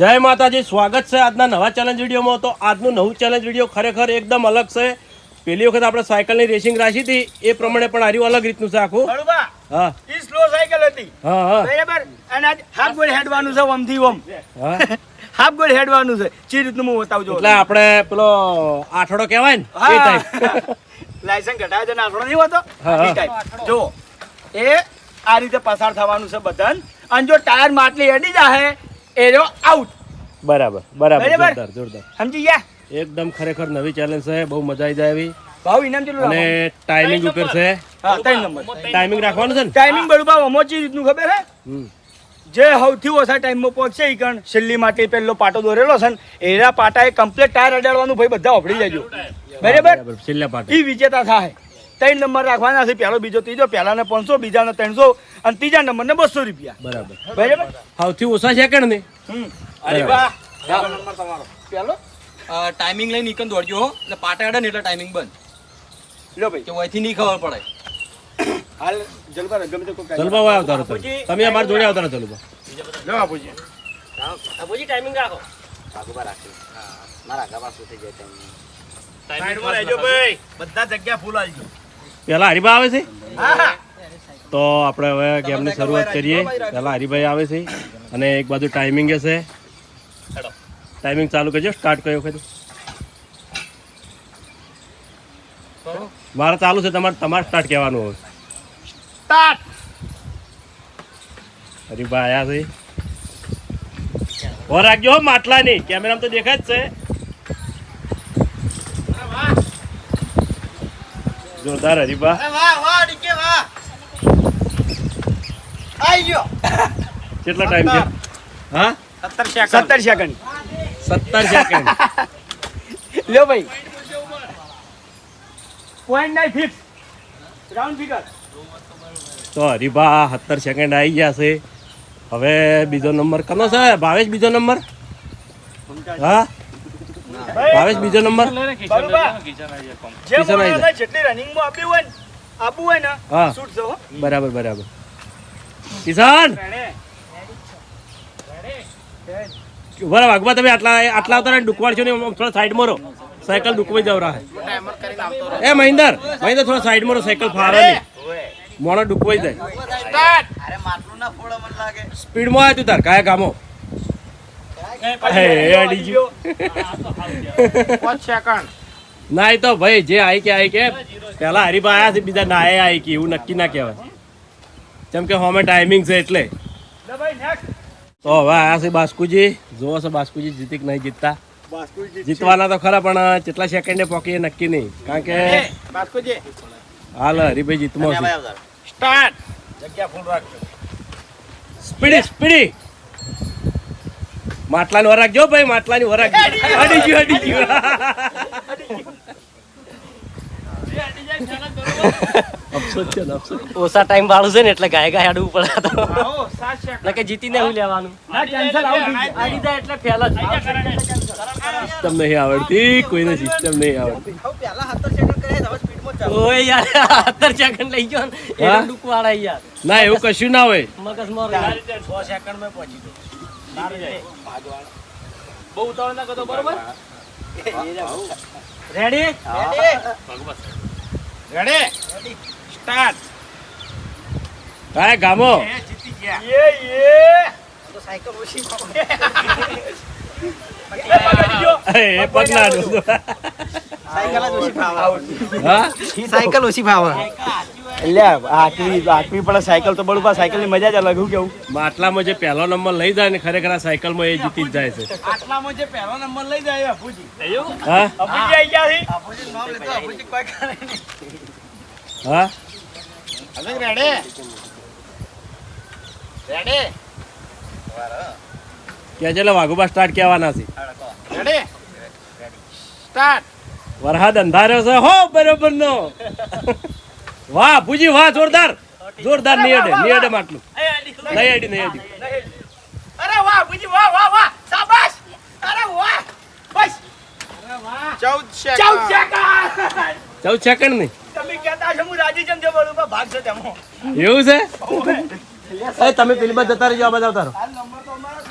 જય માતાજી સ્વાગત છે આજના નવા ચેલેન્જ વિડીયોમાં. તો આજનું નવું ચેલેન્જ વીડિયો ખરેખર એકદમ અલગ છે. પેલી વખત આપણે સાયકલની રેસિંગ રાખી હતી. એ પ્રમાણે પણ આર્યું અલગ રીતનું છે આખું. હા. ઈ સ્લો સાયકલ હતી. હા હા. બરાબર? અને આજ હાફ ગોળ હેડવાનું છે ઓમથી ઓમ. હાફ ગોળ હેડવાનું છે. ચી રીતનું હું બતાવજો. એટલે આપણે પેલો આઠડો કહેવાય ને એ ટાઈપ લાયસન્સ કઢાવે છે આઠડો નહીં હોતો. ટાઈપ. જો એ આ રીતે પસાર થવાનું છે બધાન. અને જો ટાયર માટલી હેડી જાહે એ રહ્યો આઉટ બરાબર બરાબર. જોરદાર જોરદાર. સમજી ગયા? એકદમ ખરેખર નવી ચેલેન્જ છે બહુ મજા આવી જાય એવી. ભાવ ઇનામ કેટલું અને ટાઈમિંગ ઉપર છે. હા ત્રણ નંબર. ટાઈમિંગ રાખવાનું છે ને? ટાઈમિંગ બળુબા ઓમોચી રીતનું ખબર હે જે સૌથી ઓછા ટાઈમમાં પહોંચશે એ કણ? છેલ્લી માટે પેલો પાટો દોરેલો છે ને એના પાટાએ કમ્પ્લીટ ટાયર અડાડવાનું ભાઈ બધા ઓફડી જજો બરાબર? બરાબર છેલ્લા પાટા. એ વિજેતા થાય. ત્રણ નંબર રાખવાના છે પહેલો બીજો ત્રીજો પહેલાને પાંચસો બીજાને ત્રણસો. અને ત્રીજા નંબર ને બસો રૂપિયા. બરાબર. બરાબર? સૌથી ઓછા સેકન્ડ ને. અરે વાહ. પહેલો ટાઈમિંગ લઈને નીકળ દોડજો હો. એટલે પાટા અડે ને એટલે ટાઈમિંગ બંધ. લો ભાઈ. કે વયથી નહીં ખબર પડે. હાલ જલબા ગમે તે કોઈ જલબા વાય આવતા રહો તમે. અમાર જોડે આવતા રહો જલબા લો બાપુજી. સાઈડમાં રહેજો ભાઈ. બધા જગ્યા ફૂલ આવજો પેલા હરીબા આવે છે? હા હા. તો આપણે હવે ગેમની શરૂઆત કરીએ. પહેલાં હરિભાઈ આવે છે. અને એક બાજુ ટાઈમિંગ હશે. ટાઈમિંગ ચાલુ કરજો. સ્ટાર્ટ કયો વખત મારે ચાલુ છે. તમારે તમારે સ્ટાર્ટ કહેવાનું હવે. સ્ટાર્ટ હરિભાઈ આયા છે. ઓર રાખજો હો માટલા નહીં કેમેરામાં તો દેખાય જ છે. જોરદાર હરિભા. વાહ વાહ ડીકે વાહ. આઈ ગયો કેટલા ટાઈમ છે હા? સત્તર સેકન્ડ. સત્તર સેકન્ડ. લ્યો ભાઈ. Point nine fix round figure તો હરિભા સત્તર સેકન્ડ આવી ગયા છે. હવે બીજો નંબર કનો છે? ભાવેશ બીજો નંબર? હા? ભાવેશ બીજો નંબર? જેટલી રનિંગમાં આપ્યું હોય ને આપવું હોય ને હા. શૂટ છો હો. બરાબર બરાબર. કિશન બરાબર વાઘમાં તમે આટલા આટલા આવતા રહે ડુકવાડશો ને થોડા સાઈડ રહો. સાયકલ ડુકવાઈ જાવ રાહે. એ મહિન્દર મહિન્દર થોડા સાઈડ રહો, સાયકલ ફાવે નહીં. મોણો ડુકવાઈ જાય. સ્પીડમાં આવે તું તાર, કાયા હે ગયો. ના એ તો ભાઈ, જે આઈ કે આઈ કે. પેલા હરીભાઈ આયા છે, બીજા ના આઈ કે, એવું નક્કી ના કહેવાય. જેમ કે હોમે ટાઈમિંગ છે એટલે. તો હવે આયા છે બાસ્કુજી. જોવો છે બાસ્કુજી જીતી કે નહીં જીતતા. જીતવાના તો ખરા પણ કેટલા સેકન્ડે પોકીએ નક્કી નહીં. કારણ કે બાસ્કુજી. હાલ હરીભાઈ જીતમો છે. સ્ટાર્ટ જગ્યા ફૂલ રાખજો. સ્પીડી સ્પીડી માટલાની વર રાખજો ભાઈ માટલાની વર રાખજો અડી ગયું અડી ગયું અફસોસ છે ને, અફસોસ ઓછા ટાઈમ વાળું છે ને એટલે ગાય ગાય અડવું પડે તો. સેકન્ડ એટલે કે જીતીને એવું લેવાનું? ના કેન્સલ આઉટ થઈ ગયા. આડી જાય એટલે ફેલ જ સિસ્ટમ નહીં આવડતી કોઈને સિસ્ટમ નહીં આવડતી. ઓય યાર સેકન્ડ લઈ ગયો હા? વાળા યાર. ના એવું કશું ના હોય. મગજ મોર બહુ ઉતાવળ ના કરતો બરોબર? રેડી રેડી સ્ટાર્ટ કાંઈ ગામો. યે યે એ પગ ના ડૂબો. હા? સાયકલ ઓછી ફાવે લે આટલી આટલી પણ સાયકલ તો બળું સાયકલની મજા જ અલગ હું કેવું? માટલામાં જે પહેલો નંબર લઈ જાય ને ખરેખર આ સાયકલમાં એ જીતી જ જાય છે. આટલામાં જે પહેલો નંબર લઈ જાય અપુજી હા. અપુજી આવી ગયા છે? હા? અલગ રેડે રેડે કે જેલે વાઘુબા સ્ટાર્ટ કહેવાના છે. રેડે સ્ટાર્ટ વરસાદ અંધાર્યો છે. હો બરોબર નો વાહ પૂજી વાહ જોરદાર. જોરદાર નિયડે નિયડે માટલું. નહીં આડી નહીં આડી અરે વાહ અપુજી વાહ વાહ વાહ. શાબાશ. અરે વાહ. બસ. ચૌદ સેકન્ડ ચૌદ સેકન્ડ. ચૌદ સેકન્ડ નહીં. તમે કહેતા છો હું રાજી જેમ જો બળું ભાગ છે તેમો એવું છે? એ તમે પેલી જતા રહેજો આ બધા આવતા રહો. હાલ નંબર તો અમારા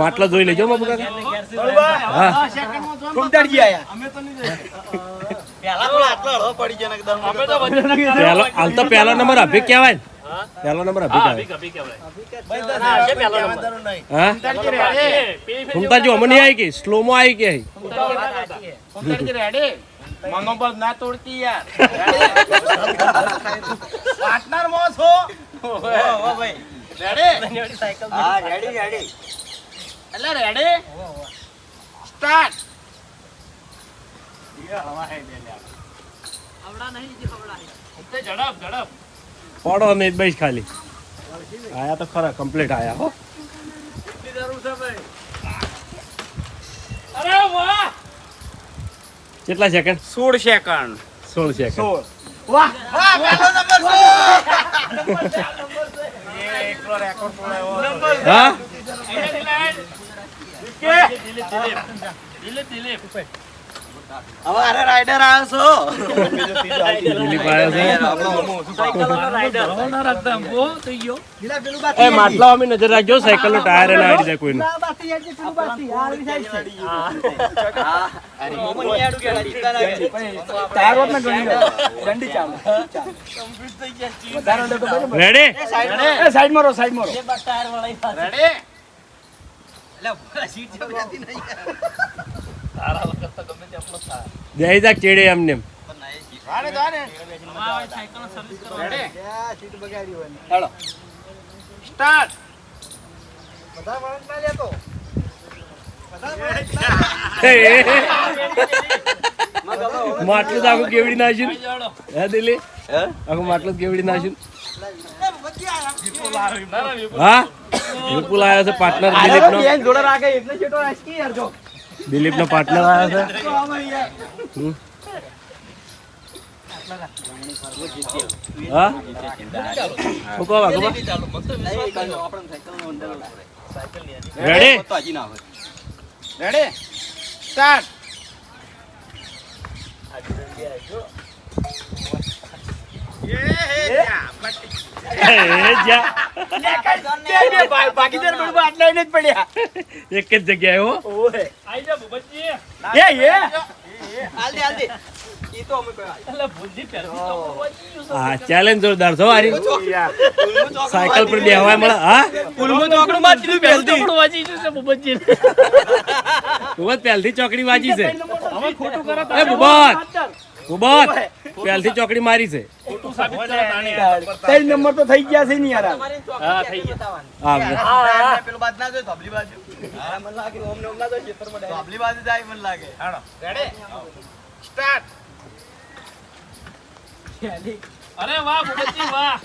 માટલા જોઈ લેજો બાબુ કાકા હા નહીં પહેલો હાલ તો પહેલો નંબર અભિક કહેવાય. પહેલો નંબર અભિક આવે. હા? જો અમને આવી ગઈ? સ્લોમો આવી ગઈ? મનોબળ ના તોડતી યાર. પાર્ટનર મો છો રેડી એટલે રેડી સ્ટાર્ટ પડો ને બસ ખાલી. આયા તો ખરા કમ્પ્લીટ આયા હો. અરે વાહ! કેટલા સેકન્ડ સોળ સેકન્ડ સોળ સેકન્ડ વાહ વાહ પહેલો નંબર છે. હા? અમારે રાઈડર આવ્યો દિલીપ આવ્યો છો. એ માટલા અમે નજર રાખજો સાયકલ નો ટાયર ના આડી જાય કોઈનું. રેડી સાઈડ મારો સાઈડ મારો રેડી જય જા ચેડે એમને. એમ. વારે વારે રેડી? હેલો. સ્ટાર્ટ. હે, હે, હે. માટલું તો આખું કેવડી નાખ્યું હે દિલી આખું માટલું કેવડી નાખ્યું હા? વિપુલ આવ્યો છે પાર્ટનર દિલીપ નો જોડે રાખે એટલે છેટો આશકી યાર જો. દિલીપ નો પાર્ટનર આવ્યો છે. હા? રેડી રેડી સ્ટાર્ટ એક ચેલેન્જ જોરદાર છો હારી સાયકલ પર બેહવાય મળે હા બુબત પહેલથી ચોકડી વાજી છે એ બુબત બુબત પહેલથી ચોકડી મારી છે. ત્રણ નંબર તો થઈ ગયા છે ને યાર. હા થઈ ગયા. હા પેલું બાદ ના જોઈ ધબલી બાજુ. હા મને લાગે ઓમ નોમ ના જોઈ ખેતરમાં ધબલી બાજુ જાય મને લાગે. હાડો રેડી સ્ટાર્ટ અરે વાહ આવી વાહ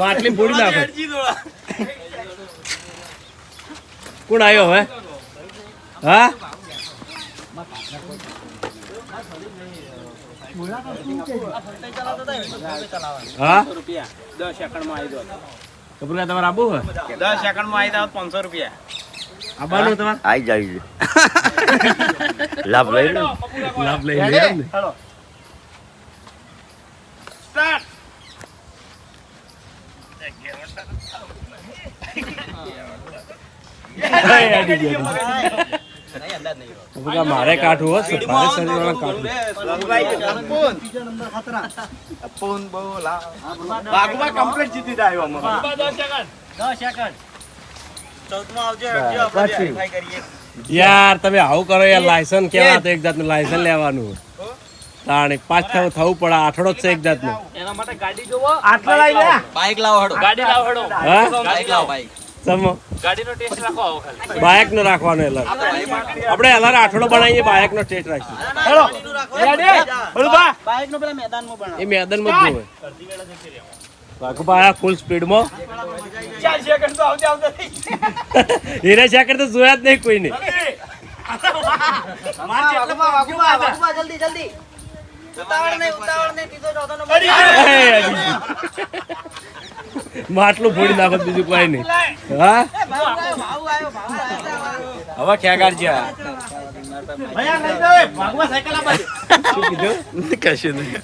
માટલી ફોડી નાખો કોણ આવ્યો હવે? હા? હા? રૂપિયા દસ સેકન્ડમાં આવી દો કપૂર તમારે આબુ હે દસ સેકન્ડમાં આવી દો પાંચસો રૂપિયા. આબાનું તમારે? આવી જાય લાભ લઈ લો. લાભ લઈ લે એમ ને. હેલો સ્ટાર્ટ હાય, અડી ગયો. કપૂર મારે કાઠું હો મારે કાઠું. અપૂન બાગુબા કમ્પ્લીટ જીતી જાય અમારો યાર તમે આવું કરો યાર લાયસન્સ કેવા તો એક જાતનું લાયસન્સ લેવાનું. તાણે પાંચ થવું થવું પડે આઠડો જ છે એક જાતનું. આટલા લઈ લે. બાઈક લાવો હડો. હા? બાઈક લાવો. બાઈક સમો. બાયક નો રાખવાનો એલર આપણે એલર આઠડો બનાવીએ બાયક નો ટેસ્ટ રાખીએ. હેલો. રેડી? બળુબા એ મેદાનમાં જ જોવે. ફૂલ સ્પીડમાં ચાર સેકન્ડ તો આવતે આવતે થઈ હીરા શાકર તો જોયા જ નહીં કોઈને. માટલું ફોડી નાખો બીજું કોઈ નહીં. હા? હવે ક્યાં કાઢજે ભૈયા લઈ દો ભાગવા સાયકલ આપા શું કીધું કશું નહીં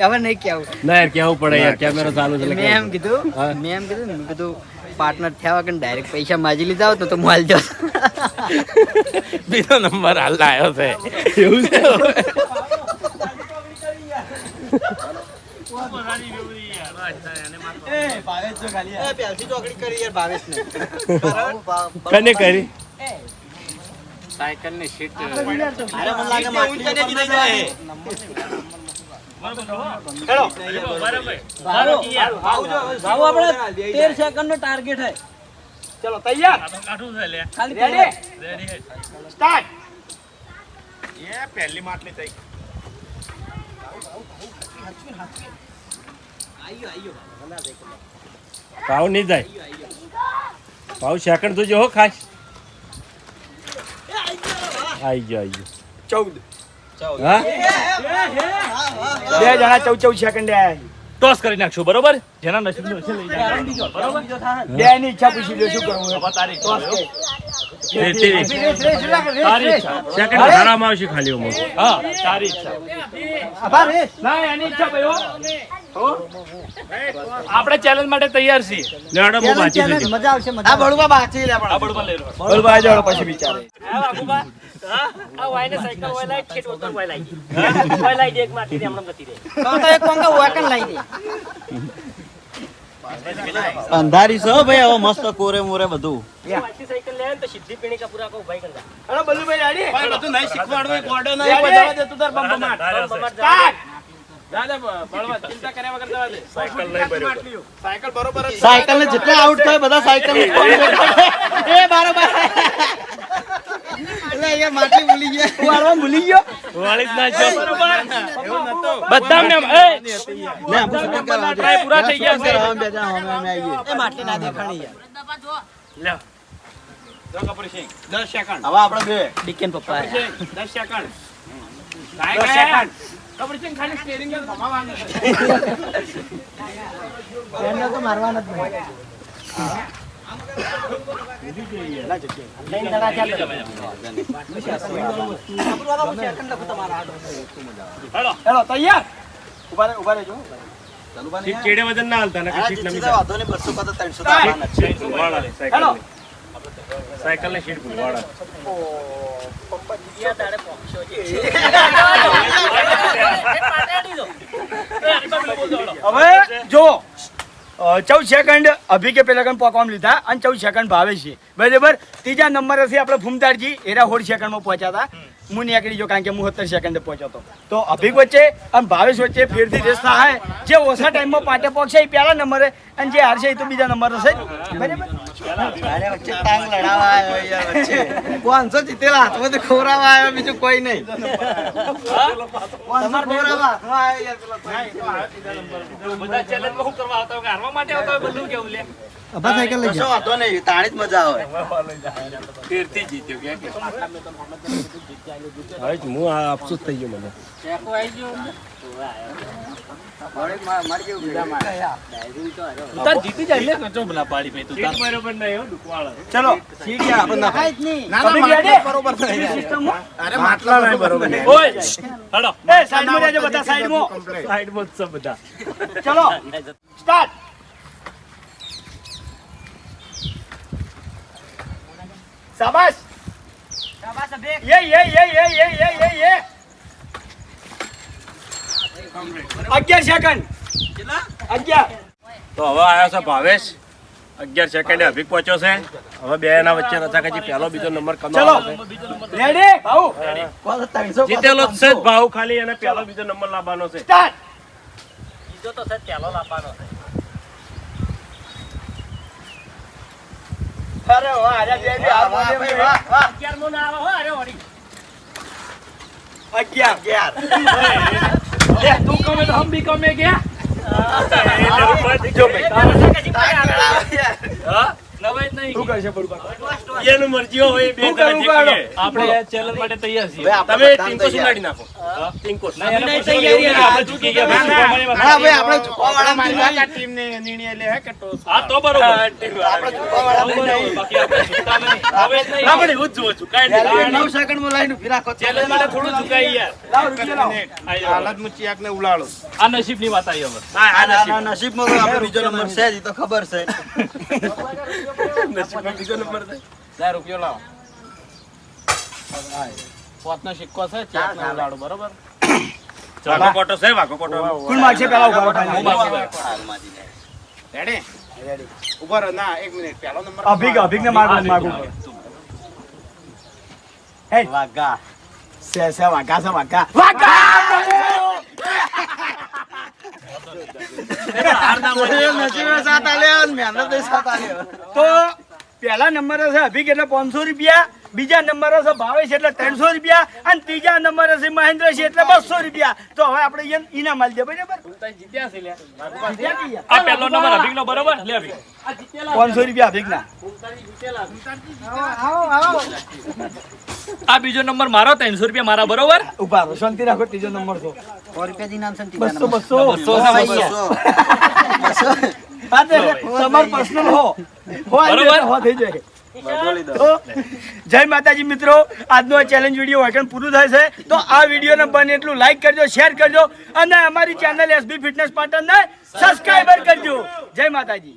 હવે નહીં કેવું ના યાર કેવું પડે યાર કેમેરો ચાલુ છે એટલે મેં એમ કીધું મેં એમ કીધું મેં કીધું પાર્ટનર થયા વગર ડાયરેક્ટ પૈસા માજી લીધા તો તો માલ જાત. બીજો નંબર હાલ આવ્યો છે. એવું છે? કને કરી તેર સેકન્ડ નો ટાર્ગેટ હે ચલો તૈયાર ખાલી રેડી સ્ટાર્ટ એ પહેલી માટલી થઈ ભાવ નહીં જાય ભાવ સેકન્ડ તો જો હો ખાસ આઈ ગયો આઈ ગયો ચૌદ હા બે જણા ચૌદ ચૌદ સેકન્ડ ટોસ કરી નાખશું બરોબર જેના લઈ જાય બરોબર બે ની ઈચ્છા પૂછી લો શું કરવું તારી ટોસ તેત્રીસ તારી ઈચ્છા. સેકન્ડ ધરામાં આવશે ખાલી ઉમર હા. તારી ઈચ્છા. આપણે ચેલેન્જ માટે તૈયાર છીએ. લેડો મો બાચી છે મજા આવશે મજા આ બળવા બાચી લે આપણે. આ બળવા લઈ લો બળવા જાવ પછી વિચારે. હા બાબુબા. હા? આ વાયને સાયકલ વાય લાઈ ખેટ ઉતર વાય લાઈ વાય લાઈ દે એક માટી દે હમણાં ગતી દે. તો એક કોંગા વાકન લાઈ દે અંધારી છો ભાઈ હવે મસ્ત કોરે મોરે બધું. સાયકલ જેટલા આઉટ થાય બધા સાયકલ એ બરોબર. એટલે અહીંયા ભૂલી ગયા. વાળવા ભૂલી ગયો. વાળી જ ના છો બધા ને એ ને ટ્રાય પૂરા થઈ ગયા છે. અમે બે જણા અમે આવીએ. એ માટલી ના દેખાણી યાર. જો કપૂર સિંહ 10 સેકન્ડ. હવે આપણે બે. ડીકેન પપ્પા 10 સેકન્ડ. દસ સેકન્ડ. કપૂર સિંહ ખાલી સ્ટીયરિંગ જ ભમાવાનું છે. એને તો મારવાના જ નહીં. તૈયાર? ઊભા ઊભા રહેજો. ચેડે વજન ના હાલતા ને શીટ નમી જાય. વાંધો ને 200 કા 300 વાળા સાયકલ સાયકલ ને શીટ ભૂલ વાળા. પપ્પા જીયા તારે પહોંચ્યો છે હવે જો ચૌદ સેકન્ડ અભી કે પેલા કણ પોકવામ લીધા અને ચૌદ સેકન્ડ ભાવે છે. બરાબર? ત્રીજા નંબર હશે આપણે ફૂમતારજી એરા હોળ સેકન્ડમાં પહોંચ્યા હતા હું નીકળી ગયો કારણ કે હું સત્તર સેકન્ડે પહોંચ્યો તો અભિક વચ્ચે અને ભાવેશ વચ્ચે ફેરથી રેસ થાય. જે ઓછા ટાઈમમાં પાટે પહોંચશે એ પહેલા નંબરે અને જે હારશે એ તો બીજા નંબર હશે બરાબર? અરે વચ્ચે ટાંગ લડાવા આવ્યો યાર વચ્ચે. પાંચસો જીતેલા હાથમાં તો ખવડાવવા આવ્યો બીજું કોઈ નહીં. પાંચસો ખવડાવવા આવ્યો યાર પેલા બધા ચેલેન્જમાં કરવા આવતા હોય? હારવા માટે આવતા હોય? બધું કેવું લે? અભા સાયકલ લઈ કશો વાંધો નહીં તાણી જ મજા આવે. ફેરથી જીત્યો કે હવે હું આ અફસોસ થઈ ગયો મને. ચલો. સ્ટાર્ટ. શાબાશ. શાબાશ અભિષેક. યે યે યે યે યે યે યે. અગિયાર સેકન્ડ અગિયાર. તો હવે આવ્યો છે ભાવેશ. અગિયાર સેકન્ડે અભિક પહોંચ્યો છે. હવે બે એના વચ્ચે રચાકચી પહેલો બીજો નંબર કમાવો રેડી ભાઉ છે જીતેલો છે ભાઉ ભાવ ખાલી એને પહેલો બીજો નંબર લાવવાનો છે. સ્ટાર્ટ બીજો તો સાહેબ પહેલો લાવવાનો છે. અરે વાહ અરે બે બે આ વાહ. વાહ વાહ. અગિયારમો ના આવો હો અરે ઓડી અગિયાર. યાર લે તું કમે તો હમ ભી કમે ગયા આપણે માટે તૈયાર છીએ. તમે સુનાડી નાખો. ટીંકો. આપણે વાત આ નસીબ નિર્ણય લે કે હા તો બરોબર. હા, ટીમ વાળા. તો બરોબર. બાકી આપણે છૂટા નહીં. હવે જ હા, નહીં. પણ એવું જ જોઉં છું કાંઈ નહીં. નવ સેકન્ડમાં લાઈન ઊભી રાખો. ચેલેન્જ માટે થોડું ચૂકાઈ યાર લાવ રૂપિયા લાવ. આઈ જાઓ. હાલત મુચી આંખને ઉલાળો. આ નસીબની વાત આવી હવે. આ નસીબ. માં નસીબમાં આપણે બીજો નંબર છે એ તો ખબર છે. નસીબમાં બીજો નંબર છે. લે રૂપિયો લાવો. પોતનો સિક્કો છે ચાકનો ઉલાડો બરોબર? વાઘો કોટો છે, વાઘો કોટો. કોણ માગશે પેલા ઊભા રહો? ઊભા રહો. ના, મિનિટ. નંબર માગું માગું હે સે સે હાર ના હોય. નસીબે સાથ આલ્યો ને મહેનતે સાથ આલ્યો તો પહેલા નંબર છે અભિક એટલે પાંચસો રૂપિયા? બીજા નંબરે છે ભાવેશ એટલે ત્રણસો રૂપિયા અને ત્રીજા નંબરે છે મહેન્દ્રસિંહ એટલે બસો રૂપિયા. તો હવે આપણે ઇનામ આલી દે બરાબર? આ પહેલો નંબર અભિકનો બરોબર? લે અભિક પાંચસો રૂપિયા અભિકના આ બીજો નંબર મારો ત્રણસો રૂપિયા મારા બરોબર? ઊભા રહો શાંતિ રાખો ત્રીજો નંબર તો રૂપિયા ને બસો બસો. બસો. હા પર્સનલ હો. હો બરોબર. હો થઈ જાય. જય માતાજી મિત્રો, આજનો આ ચેલેન્જ વીડિયો હોય પૂરું થાય છે. તો આ વિડીયોને બને એટલું લાઈક કરજો શેર કરજો, અને અમારી ચેનલ એસબી ફિટનેસ પાટણને સબસ્ક્રાઈબર કરજો. જય માતાજી.